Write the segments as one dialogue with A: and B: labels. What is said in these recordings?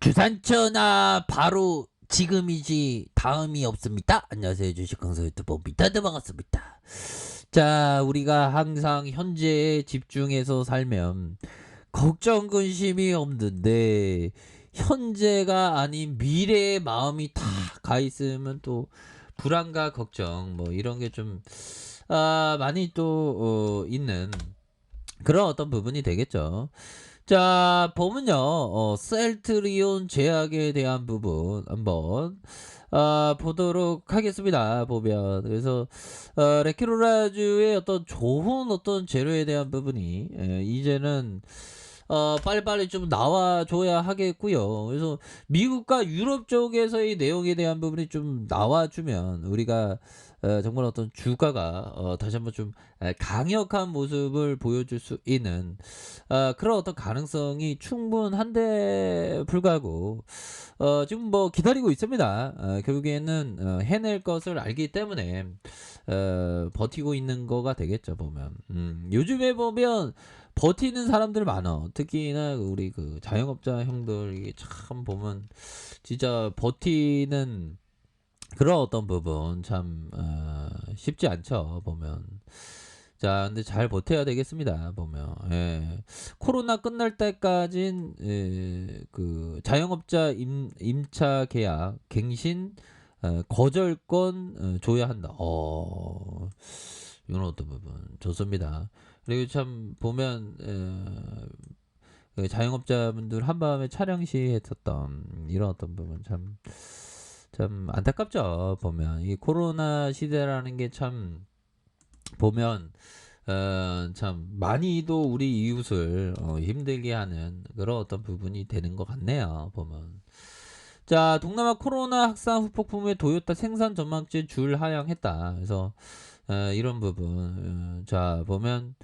A: 주산천하 바로 지금이지 다음이 없습니다. 안녕하세요 주식강사 유튜버입니다. 네, 반갑습니다. 자 우리가 항상 현재에 집중해서 살면 걱정 근심이 없는데 현재가 아닌 미래의 마음이 다 가 있으면 또 불안과 걱정 뭐 이런 게좀 아, 많이 또 어, 있는 그런 어떤 부분이 되겠죠. 자, 보면요, 어, 셀트리온 제약에 대한 부분 한번 아, 보도록 하겠습니다. 보면 그래서 어, 레키로라주의 어떤 좋은 어떤 재료에 대한 부분이 예, 이제는 어, 빨리빨리 좀 나와줘야 하겠고요. 그래서 미국과 유럽 쪽에서의 내용에 대한 부분이 좀 나와주면 우리가 어, 정말 어떤 주가가 어, 다시 한번 좀 에, 강력한 모습을 보여줄 수 있는 어, 그런 어떤 가능성이 충분한데 불구하고 어, 지금 뭐 기다리고 있습니다. 어, 결국에는 어, 해낼 것을 알기 때문에 어, 버티고 있는 거가 되겠죠 보면. 음, 요즘에 보면 버티는 사람들 많어. 특히나 우리 그 자영업자 형들 참 보면 진짜 버티는 그런 어떤 부분 참 어, 쉽지 않죠 보면. 자, 근데 잘 버텨야 되겠습니다. 보면 예. 코로나 끝날 때까진 예, 그 자영업자 임, 임차 계약 갱신 어, 거절권 어, 줘야 한다. 어, 이런 어떤 부분 좋습니다. 그리고 참 보면 에, 그 자영업자분들 한밤에 촬영 시 했었던 이런 어떤 부분 참. 참 안타깝죠 보면 이 코로나 시대라는 게 참 보면 어, 참 많이도 우리 이웃을 어, 힘들게 하는 그런 어떤 부분이 되는 것 같네요 보면 자 동남아 코로나 확산 후폭풍에 도요타 생산 전망치 줄 하향했다 그래서 어, 이런 부분 어, 자 보면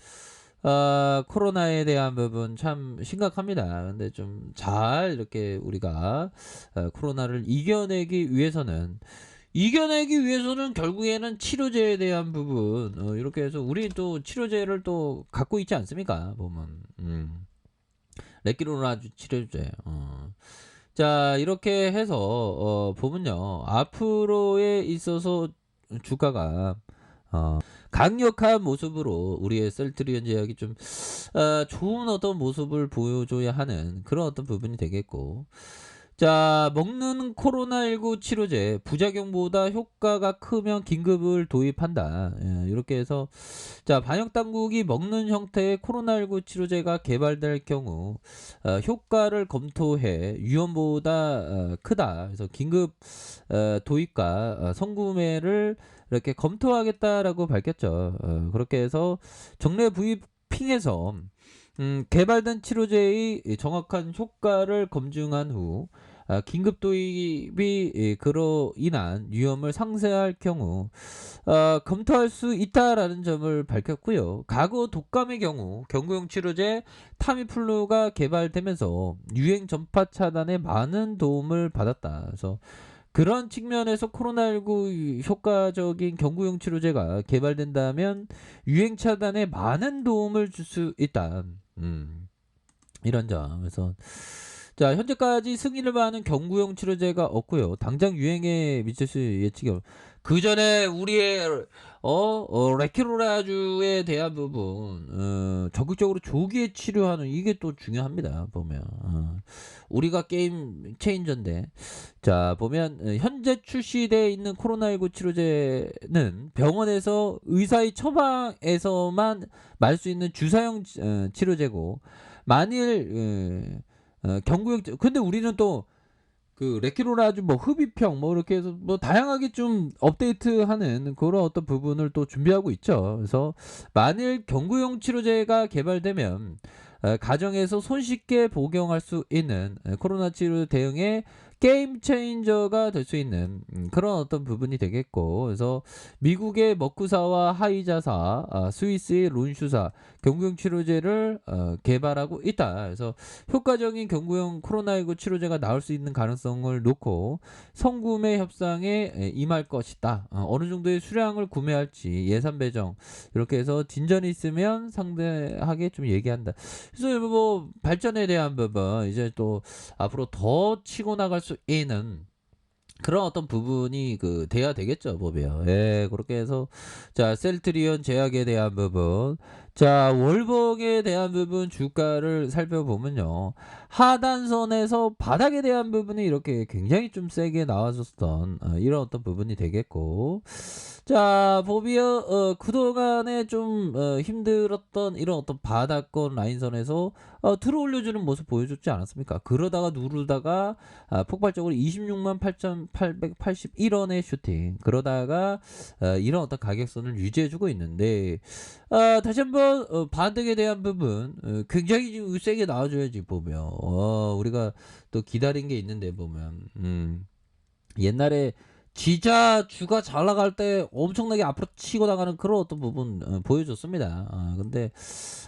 A: 어, 코로나에 대한 부분 참 심각합니다. 근데 좀 잘 이렇게 우리가 어, 코로나를 이겨내기 위해서는 이겨내기 위해서는 결국에는 치료제에 대한 부분 어, 이렇게 해서 우리 또 치료제를 또 갖고 있지 않습니까? 보면 음. 레키로나주 치료제. 어. 자 이렇게 해서 어, 보면요 앞으로에 있어서 주가가 어, 강력한 모습으로 우리의 셀트리온 제약이 좀 어, 좋은 어떤 모습을 보여줘야 하는 그런 어떤 부분이 되겠고. 자 먹는 코로나19 치료제 부작용보다 효과가 크면 긴급을 도입한다. 예, 이렇게 해서 자 방역 당국이 먹는 형태의 코로나19 치료제가 개발될 경우 어, 효과를 검토해 위험보다 어, 크다. 그래서 긴급 어, 도입과 어, 성구매를 이렇게 검토하겠다라고 밝혔죠. 어, 그렇게 해서 정례 브리핑에서 음, 개발된 치료제의 정확한 효과를 검증한 후 아, 긴급 도입이 예, 그로 인한 위험을 상쇄할 경우 어, 검토할 수 있다라는 점을 밝혔고요. 과거 독감의 경우 경구용 치료제 타미플루가 개발되면서 유행 전파 차단에 많은 도움을 받았다. 그래서 그런 측면에서 코로나19 효과적인 경구용 치료제가 개발된다면 유행 차단에 많은 도움을 줄 수 있다. 음, 이런 점. 그래서 자 현재까지 승인을 받는 경구용 치료제가 없고요. 당장 유행에 미칠 수 예측이 없. 그 전에 우리의 어, 어 레키로라주에 대한 부분 어, 적극적으로 조기에 치료하는 이게 또 중요합니다. 보면 어, 우리가 게임 체인저인데 자 보면 어, 현재 출시되어 있는 코로나19 치료제는 병원에서 의사의 처방에서만 말 수 있는 주사용 어, 치료제고 만일 어, 어, 경구용 근데 우리는 또 그 레키로라주 뭐 흡입형 뭐 이렇게 해서 뭐 다양하게 좀 업데이트하는 그런 어떤 부분을 또 준비하고 있죠. 그래서 만일 경구용 치료제가 개발되면 어, 가정에서 손쉽게 복용할 수 있는 어, 코로나 치료 대응에 게임 체인저가 될 수 있는 음, 그런 어떤 부분이 되겠고 그래서 미국의 머쿠사와 하이자사, 아, 스위스의 론슈사 경구용 치료제를 어, 개발하고 있다. 그래서 효과적인 경구용 코로나19 치료제가 나올 수 있는 가능성을 놓고 성구매 협상에 에, 임할 것이다. 어, 어느 정도의 수량을 구매할지 예산 배정 이렇게 해서 진전이 있으면 상대하게 좀 얘기한다. 그래서 뭐 발전에 대한 부분 이제 또 앞으로 더 치고 나갈 수 있는 그런 어떤 부분이 그 돼야 되겠죠 보면 예 그렇게 해서 자 셀트리온 제약에 대한 부분 자 월봉에 대한 부분 주가를 살펴보면요. 하단선에서 바닥에 대한 부분이 이렇게 굉장히 좀 세게 나와줬던 어, 이런 어떤 부분이 되겠고. 자 보비어 어, 그동안에 좀 어, 힘들었던 이런 어떤 바닥권 라인선에서 어, 들어 올려주는 모습 보여줬지 않았습니까? 그러다가 누르다가 아, 폭발적으로 26만 8,881원의 슈팅. 그러다가 어, 이런 어떤 가격선을 유지해주고 있는데 아, 다시 한번 어, 반등에 대한 부분 어, 굉장히 좀 세게 나와줘야지 보면. 어, 우리가 또 기다린 게 있는데 보면 음, 옛날에 진짜 주가 잘 나갈 때 엄청나게 앞으로 치고 나가는 그런 어떤 부분 어, 보여줬습니다. 아, 근데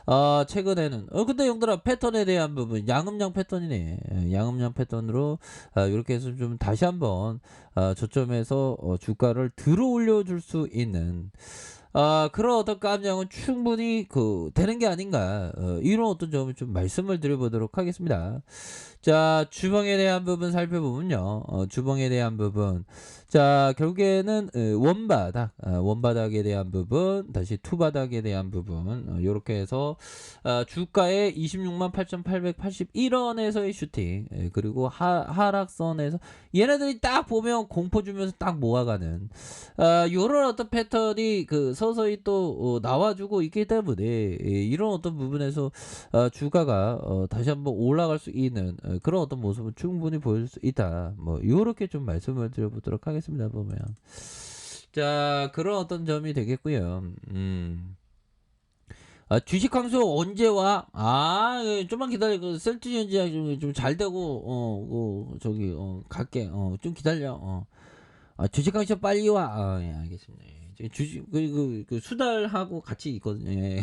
A: 아, 최근에는 어 근데 형들아 패턴에 대한 부분 양음양 패턴이네. 예, 양음양 패턴으로 아, 이렇게 해서 좀 다시 한번 아, 저점에서 어, 주가를 들어 올려줄 수 있는 아, 그런 어떤 깜냥은 충분히 그 되는 게 아닌가 어, 이런 어떤 점을 좀 말씀을 드려보도록 하겠습니다. 자 주봉에 대한 부분 살펴보면요, 어, 주봉에 대한 부분. 자 결국에는 어, 원바닥 어, 원바닥에 대한 부분 다시 투바닥에 대한 부분. 이렇게 해서 어, 주가의 26만 8,881원에서의 슈팅. 예, 그리고 하, 하락선에서 얘네들이 딱 보면 공포 주면서 딱 모아가는 아, 요런 어떤 패턴이 그 서서히 또 어, 나와주고 있기 때문에 예, 이런 어떤 부분에서 어, 주가가 어, 다시 한번 올라갈 수 있는 어, 그런 어떤 모습은 충분히 보여줄 수 있다. 뭐 요렇게 좀 말씀을 드려보도록 하겠습니다. 보면 자 그런 어떤 점이 되겠고요. 음. 아, 주식 강수 언제 와? 아, 예, 좀만 기다려. 그 셀트리온지야 좀잘 되고 어, 그 저기 어, 갈게. 어, 좀 기다려. 어. 아, 주식 강수 빨리 와. 아, 예, 알겠습니다. 예. 주식 그, 그, 그 수달하고 같이 있거든요. 예.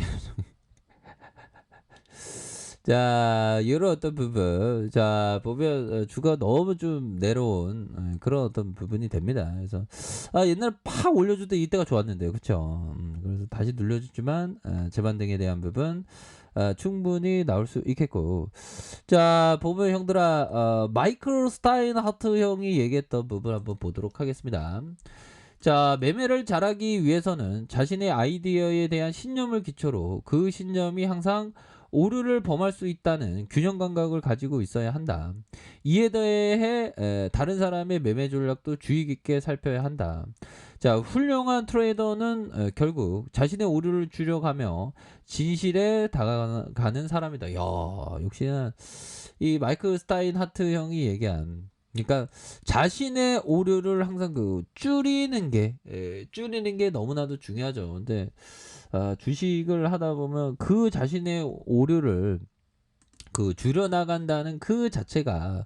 A: 자, 이런 어떤 부분. 자, 보면 어, 주가 너무 좀 내려온 어, 그런 어떤 부분이 됩니다. 그래서 아, 옛날에 팍 올려줄 때 이때가 좋았는데요. 그쵸? 음, 그래서 다시 눌려주지만 어, 재반등에 대한 부분 어, 충분히 나올 수 있겠고 자 보면 형들아 어, 마이클 스타인 하트 형이 얘기했던 부분 한번 보도록 하겠습니다 자 매매를 잘하기 위해서는 자신의 아이디어에 대한 신념을 기초로 그 신념이 항상 오류를 범할 수 있다는 균형 감각을 가지고 있어야 한다. 이에 대해 에, 다른 사람의 매매 전략도 주의 깊게 살펴야 한다. 자, 훌륭한 트레이더는 에, 결국 자신의 오류를 줄여가며 진실에 다가가는 사람이다. 야, 역시나 이 마이크 스타인 하트 형이 얘기한 그러니까 자신의 오류를 항상 그 줄이는 게 에, 줄이는 게 너무나도 중요하죠. 근데 어, 주식을 하다 보면 그 자신의 오류를 그 줄여 나간다는 그 자체가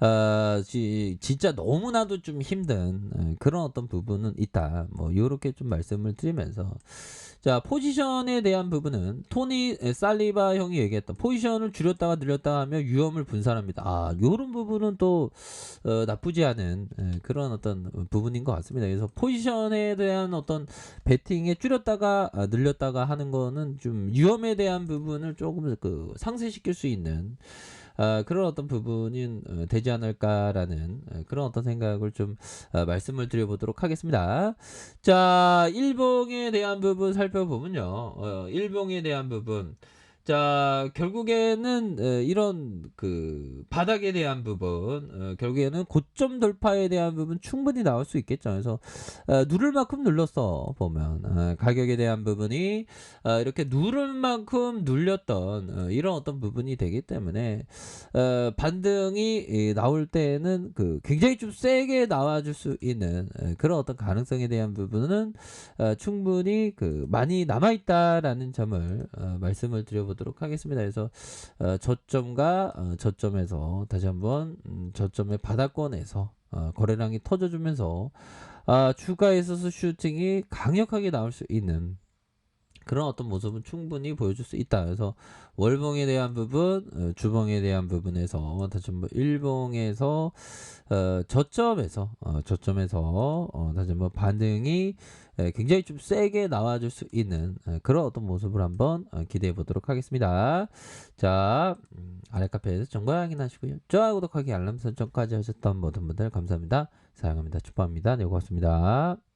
A: 어, 지, 진짜 너무나도 좀 힘든 에, 그런 어떤 부분은 있다. 뭐 요렇게 좀 말씀을 드리면서 자 포지션에 대한 부분은 토니 에, 살리바 형이 얘기했던 포지션을 줄였다가 늘렸다가 하면 위험을 분산합니다. 아 요런 부분은 또 어, 나쁘지 않은 에, 그런 어떤 부분인 것 같습니다. 그래서 포지션에 대한 어떤 베팅에 줄였다가 아, 늘렸다가 하는 거는 좀 위험에 대한 부분을 조금 그 상쇄시킬 수 있는 아, 그런 어떤 부분이 어, 되지 않을까라는 어, 그런 어떤 생각을 좀 어, 말씀을 드려보도록 하겠습니다. 자, 일봉에 대한 부분 살펴보면요. 어, 일봉에 대한 부분. 자, 결국에는 어, 이런 그 바닥에 대한 부분, 어, 결국에는 고점 돌파에 대한 부분 충분히 나올 수 있겠죠. 그래서 어, 누를 만큼 눌렀어 보면 어, 가격에 대한 부분이 어, 이렇게 누를 만큼 눌렸던 어, 이런 어떤 부분이 되기 때문에 어, 반등이 이, 나올 때에는 그 굉장히 좀 세게 나와줄 수 있는 어, 그런 어떤 가능성에 대한 부분은 어, 충분히 그 많이 남아 있다라는 점을 어, 말씀을 드려보도록. 보도록 하겠습니다. 그래서 어, 저점과 어, 저점에서 다시 한번 음, 저점의 바닥권에서 어, 거래량이 터져주면서 아, 주가에 있어서 슈팅이 강력하게 나올 수 있는 그런 어떤 모습은 충분히 보여줄 수 있다. 그래서 월봉에 대한 부분, 어, 주봉에 대한 부분에서 다시 한번 일봉에서 어, 저점에서 어, 저점에서 어, 다시 한번 반등이 에, 굉장히 좀 세게 나와줄 수 있는 에, 그런 어떤 모습을 한번 어, 기대해 보도록 하겠습니다. 자 음, 아래 카페에서 정보 확인하시고요. 좋아요, 구독하기, 알람 설정까지 하셨던 모든 분들 감사합니다. 사랑합니다. 축복합니다. 네, 고맙습니다.